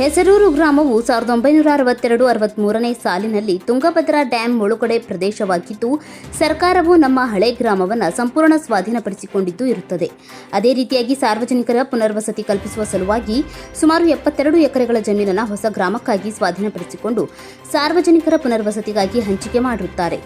ಹೆಸರೂರು ಗ್ರಾಮವು ಸಾವಿರದ ಒಂಬೈನೂರ ಅರವತ್ತೆರಡು ಅರವತ್ಮೂರನೇ ಸಾಲಿನಲ್ಲಿ ತುಂಗಭದ್ರಾ ಡ್ಯಾಂ ಮುಳುಗಡೆ ಪ್ರದೇಶವಾಗಿದ್ದು, ಸರ್ಕಾರವು ನಮ್ಮ ಹಳೆ ಗ್ರಾಮವನ್ನು ಸಂಪೂರ್ಣ ಸ್ವಾಧೀನಪಡಿಸಿಕೊಂಡಿದ್ದು ಇರುತ್ತದೆ. ಅದೇ ರೀತಿಯಾಗಿ ಸಾರ್ವಜನಿಕರ ಪುನರ್ವಸತಿ ಕಲ್ಪಿಸುವ ಸಲುವಾಗಿ ಸುಮಾರು ಎಪ್ಪತ್ತೆರಡು ಎಕರೆಗಳ ಜಮೀನನ್ನು ಹೊಸ ಗ್ರಾಮಕ್ಕಾಗಿ ಸ್ವಾಧೀನಪಡಿಸಿಕೊಂಡು ಸಾರ್ವಜನಿಕರ ಪುನರ್ವಸತಿಗಾಗಿ ಹಂಚಿಕೆ ಮಾಡಿರುತ್ತಾರೆ.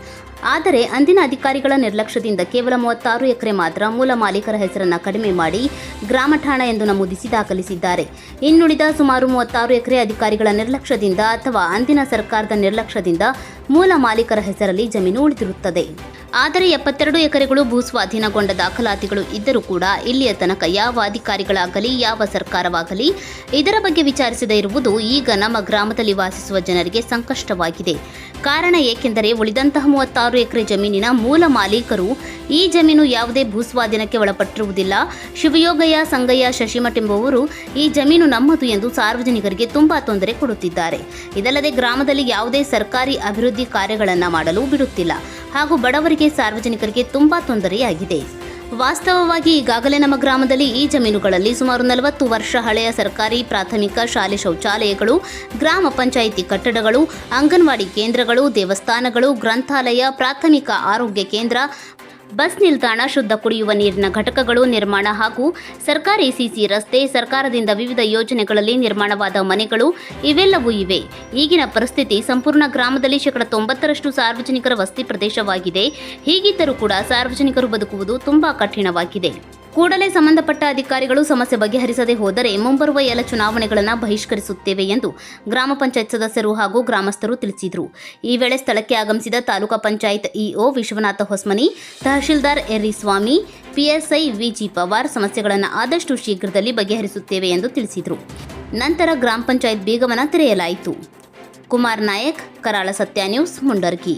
ಆದರೆ ಅಂದಿನ ಅಧಿಕಾರಿಗಳ ನಿರ್ಲಕ್ಷ್ಯದಿಂದ ಕೇವಲ ಮೂವತ್ತಾರು ಎಕರೆ ಮಾತ್ರ ಮೂಲ ಮಾಲೀಕರ ಹೆಸರನ್ನು ಕಡಿಮೆ ಮಾಡಿ ಗ್ರಾಮ ಠಾಣ ಎಂದು ನಮೂದಿಸಿ ದಾಖಲಿಸಿದ್ದಾರೆ. ಇನ್ನುಳಿದ ಸುಮಾರು ಮೂವತ್ತಾರು ಎಕರೆ ಅಧಿಕಾರಿಗಳ ನಿರ್ಲಕ್ಷ್ಯದಿಂದ ಅಥವಾ ಅಂದಿನ ಸರ್ಕಾರದ ನಿರ್ಲಕ್ಷ್ಯದಿಂದ ಮೂಲ ಮಾಲೀಕರ ಹೆಸರಲ್ಲಿ ಜಮೀನು ಉಳಿದಿರುತ್ತದೆ. ಆದರೆ ಎಪ್ಪತ್ತೆರಡು ಎಕರೆಗಳು ಭೂಸ್ವಾಧೀನಗೊಂಡ ದಾಖಲಾತಿಗಳು ಇದ್ದರೂ ಕೂಡ ಇಲ್ಲಿಯ ತನಕ ಯಾವ ಅಧಿಕಾರಿಗಳಾಗಲಿ, ಯಾವ ಸರ್ಕಾರವಾಗಲಿ ಇದರ ಬಗ್ಗೆ ವಿಚಾರಿಸದೇ ಇರುವುದು ಈಗ ನಮ್ಮ ಗ್ರಾಮದಲ್ಲಿ ವಾಸಿಸುವ ಜನರಿಗೆ ಸಂಕಷ್ಟವಾಗಿದೆ. ಕಾರಣ ಏಕೆಂದರೆ ಉಳಿದಂತಹ ಮೂವತ್ತಾರು ಎಕರೆ ಜಮೀನಿನ ಮೂಲ ಮಾಲೀಕರು ಈ ಜಮೀನು ಯಾವುದೇ ಭೂಸ್ವಾಧೀನಕ್ಕೆ ಒಳಪಟ್ಟಿರುವುದಿಲ್ಲ. ಶಿವಯೋಗಯ್ಯ, ಸಂಗಯ್ಯ, ಶಶಿಮಠ ಎಂಬುವವರು ಈ ಜಮೀನು ನಮ್ಮದು ಎಂದು ಸಾರ್ವಜನಿಕರಿಗೆ ತುಂಬಾ ತೊಂದರೆ ಕೊಡುತ್ತಿದ್ದಾರೆ. ಇದಲ್ಲದೆ ಗ್ರಾಮದಲ್ಲಿ ಯಾವುದೇ ಸರ್ಕಾರಿ ಅಭಿವೃದ್ಧಿ ಕಾರ್ಯಗಳನ್ನು ಮಾಡಲು ಬಿಡುತ್ತಿಲ್ಲ. ಹಾಗೂ ಬಡವರಿಗೆ ಸಾರ್ವಜನಿಕರಿಗೆ ತುಂಬಾ ತೊಂದರೆಯಾಗಿದೆ. ವಾಸ್ತವವಾಗಿ ಈಗಾಗಲೇ ನಮ್ಮ ಗ್ರಾಮದಲ್ಲಿ ಈ ಜಮೀನುಗಳಲ್ಲಿ ಸುಮಾರು ನಲವತ್ತು ವರ್ಷ ಹಳೆಯ ಸರ್ಕಾರಿ, ಪ್ರಾಥಮಿಕ ಶಾಲೆ ಶೌಚಾಲಯಗಳು, ಗ್ರಾಮ ಪಂಚಾಯಿತಿ ಕಟ್ಟಡಗಳು, ಅಂಗನವಾಡಿ ಕೇಂದ್ರಗಳು, ದೇವಸ್ಥಾನಗಳು, ಗ್ರಂಥಾಲಯ, ಪ್ರಾಥಮಿಕ ಆರೋಗ್ಯ ಕೇಂದ್ರ ಬಸ್ ನಿಲ್ದಾಣ ಶುದ್ಧ ಕುಡಿಯುವ ನೀರಿನ ಘಟಕಗಳು ನಿರ್ಮಾಣ ಹಾಗೂ ಸರ್ಕಾರಿ ಸಿಸಿ ರಸ್ತೆ ಸರ್ಕಾರದಿಂದ ವಿವಿಧ ಯೋಜನೆಗಳಲ್ಲಿ ನಿರ್ಮಾಣವಾದ ಮನೆಗಳು ಇವೆಲ್ಲವೂ ಇವೆ. ಈಗಿನ ಪರಿಸ್ಥಿತಿ ಸಂಪೂರ್ಣ ಗ್ರಾಮದಲ್ಲಿ ಶೇಕಡ ತೊಂಬತ್ತರಷ್ಟು ಸಾರ್ವಜನಿಕರ ವಸತಿ ಪ್ರದೇಶವಾಗಿದೆ. ಹೀಗಿದ್ದರೂ ಕೂಡ ಸಾರ್ವಜನಿಕರು ಬದುಕುವುದು ತುಂಬಾ ಕಠಿಣವಾಗಿದೆ. ಕೂಡಲೇ ಸಂಬಂಧಪಟ್ಟ ಅಧಿಕಾರಿಗಳು ಸಮಸ್ಯೆ ಬಗೆಹರಿಸದೆ ಹೋದರೆ ಮುಂಬರುವ ಎಲ್ಲ ಚುನಾವಣೆಗಳನ್ನು ಬಹಿಷ್ಕರಿಸುತ್ತೇವೆ ಎಂದು ಗ್ರಾಮ ಪಂಚಾಯತ್ ಸದಸ್ಯರು ಹಾಗೂ ಗ್ರಾಮಸ್ಥರು ತಿಳಿಸಿದರು. ಈ ವೇಳೆ ಸ್ಥಳಕ್ಕೆ ಆಗಮಿಸಿದ ತಾಲೂಕಾ ಪಂಚಾಯತ್ ಇಒ ವಿಶ್ವನಾಥ ಹೊಸ್ಮನಿ, ತಹಶೀಲ್ದಾರ್ ಎರ್ರಿಸ್ವಾಮಿ ಪಿಎಸ್ಐ ವಿಜಿ ಪವಾರ್ ಸಮಸ್ಯೆಗಳನ್ನು ಆದಷ್ಟು ಶೀಘ್ರದಲ್ಲಿ ಬಗೆಹರಿಸುತ್ತೇವೆ ಎಂದು ತಿಳಿಸಿದರು. ನಂತರ ಗ್ರಾಮ ಪಂಚಾಯತ್ ಬೀಗವನ್ನು ತೆರೆಯಲಾಯಿತು. ಕುಮಾರ್ ನಾಯಕ್, ಕರಾಳ ಸತ್ಯ ನ್ಯೂಸ್ ಮುಂಡರ್ಗಿ